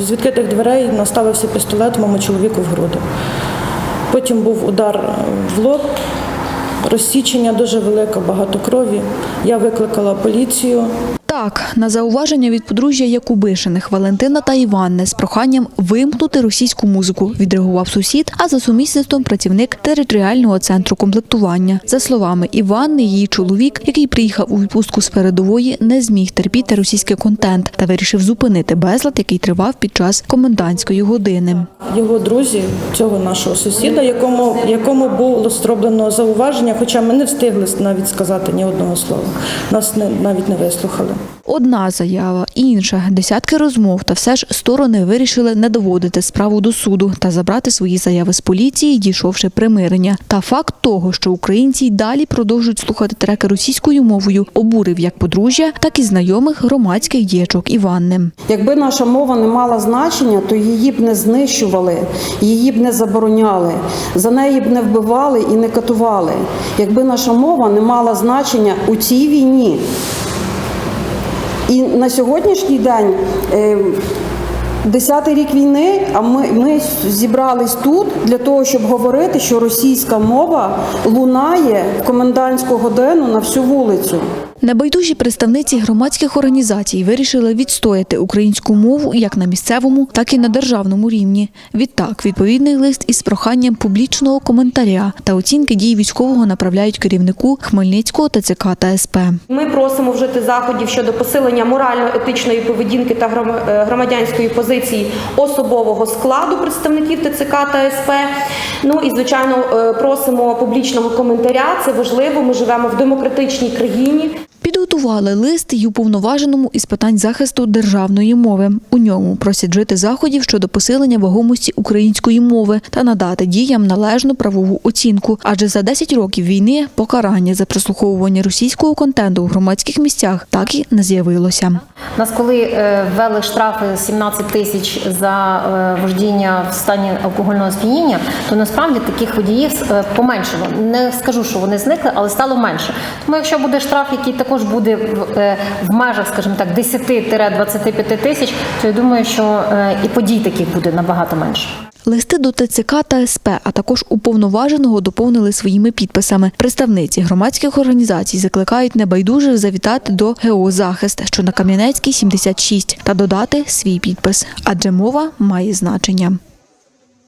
З відкритих дверей наставився пістолет моєму чоловіку в груди. Потім був удар в лоб, розсічення дуже велике, багато крові. Я викликала поліцію. Так, на зауваження від подружжя Якубишиних Валентина та Іванни з проханням вимкнути російську музику відреагував сусід, а за сумісництвом працівник територіального центру комплектування. За словами Іванни, її чоловік, який приїхав у відпустку з передової, не зміг терпіти російський контент та вирішив зупинити безлад, який тривав під час комендантської години. Його друзі, цього нашого сусіда, якому, якому було зроблено зауваження, хоча ми не встигли навіть сказати ні одного слова. Нас не, навіть не вислухали. Одна заява, інша, десятки розмов, та все ж сторони вирішили не доводити справу до суду та забрати свої заяви з поліції, дійшовши примирення. Та факт того, що українці й далі продовжують слухати треки російською мовою, обурив як подружжя, так і знайомих громадських діячок Іванни. Якби наша мова не мала значення, то її б не знищували, її б не забороняли, за неї б не вбивали і не катували. Якби наша мова не мала значення у цій війні. І на сьогоднішній день. е, Десятий рік війни, а ми, ми зібрались тут для того, щоб говорити, що російська мова лунає в комендантську годину на всю вулицю. Небайдужі представниці громадських організацій вирішили відстояти українську мову як на місцевому, так і на державному рівні. Відтак, відповідний лист із проханням публічного коментаря та оцінки дій військового направляють керівнику Хмельницького ТЦК та СП. Ми просимо вжити заходів щодо посилення морально-етичної поведінки та е, громадянської позиції особового складу представників ТЦК та СП. Ну і звичайно е, просимо публічного коментаря. Це важливо. Ми живемо в демократичній країні. Підготували лист й уповноваженому із питань захисту державної мови. У ньому просять вжити заходів щодо посилення вагомості української мови та надати діям належну правову оцінку. Адже за 10 років війни покарання за прослуховування російського контенту у громадських місцях так і не з'явилося. Нас коли е, ввели штрафи 17 тисяч за е, вождіння в стані алкогольного сп'яніння, то насправді таких водіїв е, поменшало. Не скажу, що вони зникли, але стало менше. Тому якщо буде штраф, який також буде в, е, в межах, скажімо так, 10-25 тисяч, то я думаю, що е, і подій таких буде набагато менше. Листи до ТЦК та СП, а також уповноваженого доповнили своїми підписами. Представниці громадських організацій закликають небайдужих завітати до ГО «Захист», що на Кам'янецькій 76, та додати свій підпис, адже мова має значення.